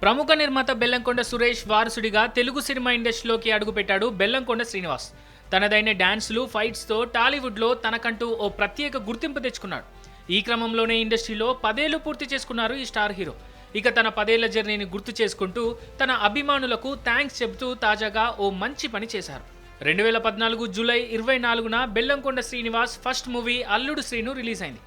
ప్రముఖ నిర్మాత బెల్లంకొండ సురేష్ వారసుడిగా తెలుగు సినిమా ఇండస్ట్రీలోకి అడుగుపెట్టాడు బెల్లంకొండ శ్రీనివాస్. తనదైన డాన్స్లు ఫైట్స్తో టాలీవుడ్లో తనకంటూ ఓ ప్రత్యేక గుర్తింపు తెచ్చుకున్నాడు. ఈ క్రమంలోనే ఇండస్ట్రీలో పదేళ్ళు పూర్తి చేసుకున్నారు ఈ స్టార్ హీరో. ఇక తన పదేళ్ళ జర్నీని గుర్తు చేసుకుంటూ తన అభిమానులకు థ్యాంక్స్ చెబుతూ తాజాగా ఓ మంచి పని చేశారు. రెండు వేల పద్నాలుగు జూలై ఇరవై నాలుగున బెల్లంకొండ శ్రీనివాస్ ఫస్ట్ మూవీ అల్లుడు శ్రీను రిలీజ్ అయింది.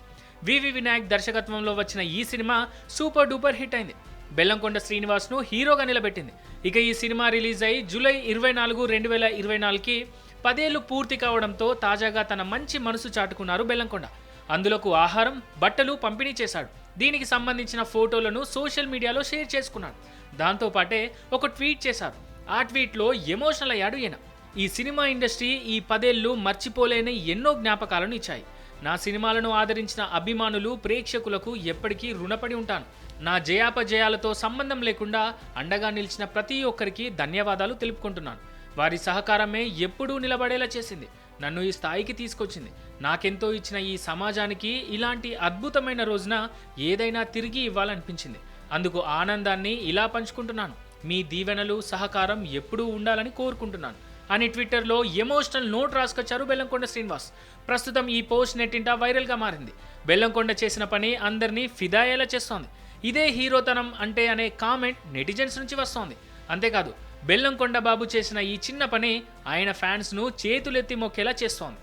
వివి వినాయక్ దర్శకత్వంలో వచ్చిన ఈ సినిమా సూపర్ డూపర్ హిట్ అయింది. బెల్లంకొండ శ్రీనివాస్ను హీరోగా నిలబెట్టింది. ఇక ఈ సినిమా రిలీజ్ అయి జూలై ఇరవై నాలుగు రెండు వేల ఇరవై నాలుగుకి పదేళ్ళు పూర్తి కావడంతో తాజాగా తన మంచి మనసు చాటుకున్నారు బెల్లంకొండ. అందులోకు ఆహారం బట్టలు పంపిణీ చేశాడు. దీనికి సంబంధించిన ఫోటోలను సోషల్ మీడియాలో షేర్ చేసుకున్నాడు. దాంతోపాటే ఒక ట్వీట్ చేశారు. ఆ ట్వీట్లో ఎమోషనల్ అయ్యాడు ఈయన. ఈ సినిమా ఇండస్ట్రీ ఈ పదేళ్ళు మర్చిపోలేని ఎన్నో జ్ఞాపకాలను ఇచ్చాయి. నా సినిమాలను ఆదరించిన అభిమానులు ప్రేక్షకులకు ఎప్పటికీ రుణపడి ఉంటాను. నా జయాపజయాలతో సంబంధం లేకుండా అండగా నిలిచిన ప్రతి ఒక్కరికి ధన్యవాదాలు తెలుపుకుంటున్నాను. వారి సహకారమే ఎప్పుడూ నిలబడేలా చేసింది. నన్ను ఈ స్థాయికి తీసుకొచ్చింది. నాకెంతో ఇచ్చిన ఈ సమాజానికి ఇలాంటి అద్భుతమైన రోజున ఏదైనా తిరిగి ఇవ్వాలనిపించింది. అందుకు ఆనందాన్ని ఇలా పంచుకుంటున్నాను. మీ దీవెనలు సహకారం ఎప్పుడూ ఉండాలని కోరుకుంటున్నాను. అని ట్విట్టర్లో ఎమోషనల్ నోట్ రాసుకొచ్చారు బెల్లంకొండ శ్రీనివాస్. ప్రస్తుతం ఈ పోస్ట్ నెట్టింట వైరల్గా మారింది. బెల్లంకొండ చేసిన పని అందరినీ ఫిదాయేలా చేస్తోంది. ఇదే హీరోతనం అంటే అనే కామెంట్ నెటిజన్స్ నుంచి వస్తోంది. అంతేకాదు బెల్లంకొండ బాబు చేసిన ఈ చిన్న పని ఆయన ఫ్యాన్స్ను చేతులెత్తి మొక్కేలా చేస్తోంది.